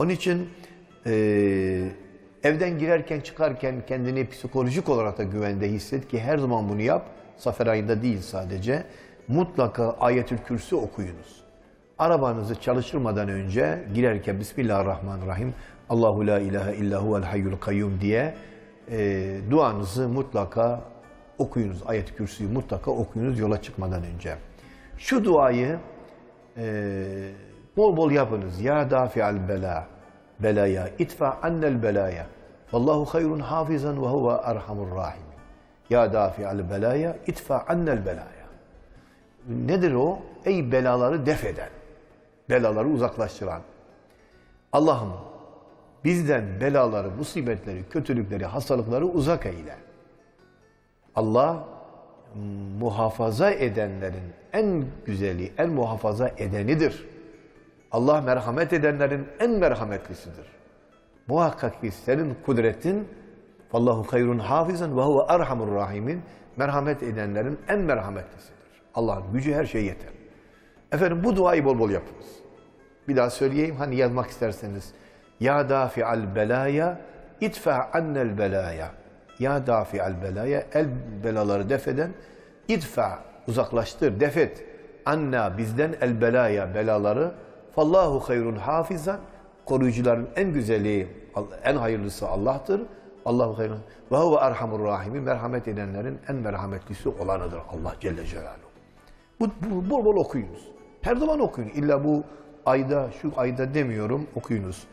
Onun için eee, evden girerken çıkarken kendini psikolojik olarak da güvende hisset ki her zaman bunu yap. Safer ayında değil sadece. Mutlaka ayetül kürsü okuyunuz. Arabanızı çalıştırmadan önce girerken Bismillahirrahmanirrahim Allahu la ilahe illa huvel hayyul kayyum diye eee, duanızı mutlaka okuyunuz. Ayet-i Kürsü'yü mutlaka okuyunuz yola çıkmadan önce. Şu duayı eee, bol bol yapınız. Ya dafi'al bela belaya itfa annel belaya. Vallahu hayrun hafizan ve huve erhamur rahim. Ya dafi'al belaya itfa annel belaya. Nedir o? Ey belaları def eden, belaları uzaklaştıran. Allah'ım bizden belaları, musibetleri, kötülükleri, hastalıkları uzak eyle. Allah muhafaza edenlerin en güzeli, en muhafaza edenidir. Allah merhamet edenlerin en merhametlisidir. Muhakkak ki senin kudretin Vallahu hayrun hafizan ve huve erhamur rahimin merhamet edenlerin en merhametlisidir. Allah'ın gücü her şeye yeter. Efendim bu duayı bol bol yapınız. Bir daha söyleyeyim hani yazmak isterseniz. Ya dafi'al belaya idfa annel belaya. Ya dafi'al belaya el belaları defeden idfa uzaklaştır defet anna bizden el belaya belaları fallahu hayrun hafizan koruyucuların en güzeli en hayırlısı Allah'tır. Allahu hayrun ve huve erhamur rahimi merhamet edenlerin en merhametlisi olanıdır Allah Celle Celaluhu. Bu, bu bol bol okuyunuz. Her zaman okuyun. İlla bu ayda, şu ayda demiyorum okuyunuz.